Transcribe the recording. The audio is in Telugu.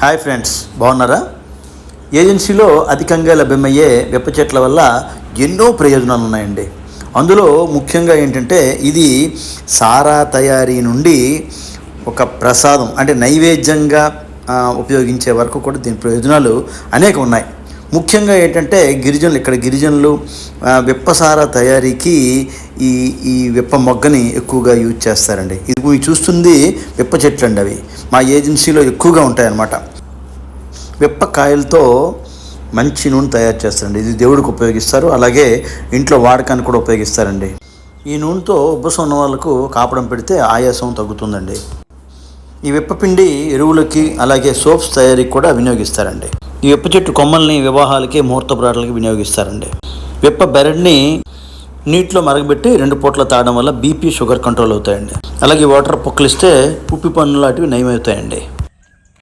హాయ్ ఫ్రెండ్స్ బాగున్నారా? ఏజెన్సీలో అధికంగా లభ్యమయ్యే వెప్ప చెట్ల వల్ల ఎన్నో ప్రయోజనాలు ఉన్నాయండి. అందులో ముఖ్యంగా ఏంటంటే ఇది సారా తయారీ నుండి ఒక ప్రసాదం అంటే నైవేద్యంగా ఉపయోగించే వరకు కూడా దీని ప్రయోజనాలు అనేక ఉన్నాయి. ముఖ్యంగా ఏంటంటే గిరిజనులు ఇక్కడ గిరిజనులు వెప్పసార విప్పసార తయారీకి ఈ ఈ విప్ప మొగ్గని ఎక్కువగా యూజ్ చేస్తారండి. ఇది మీరు చూస్తుంది విప్ప చెట్లు అండి అవి. మా ఏజెన్సీలో ఎక్కువగా ఉంటాయన్నమాట. విప్ప కాయలతో మంచి నూనె తయారు చేస్తారండి. ఇది దేవుడికి ఉపయోగిస్తారు. అలాగే ఇంట్లో వాడకానికి కూడా ఉపయోగిస్తారండి. ఈ నూనెతో ఉబ్బసం ఉన్న వాళ్ళకు కాపడం పెడితే ఆయాసం తగ్గుతుందండి. ఈ విప్పపిండి ఎరువులకి అలాగే సోప్స్ తయారీకి కూడా వినియోగిస్తారండి. ఈ విప్ప చెట్టు కొమ్మల్ని వివాహాలకి ముహూర్తపురాటలకి వినియోగిస్తారండి. వెప్ప బెరడ్ని నీటిలో మరగబెట్టి రెండు పూట్ల తాగడం వల్ల బీపీ షుగర్ కంట్రోల్ అవుతాయండి. అలాగే వాటర్ పొక్కలిస్తే ఉప్పి పన్ను లాంటివి నయమవుతాయండి.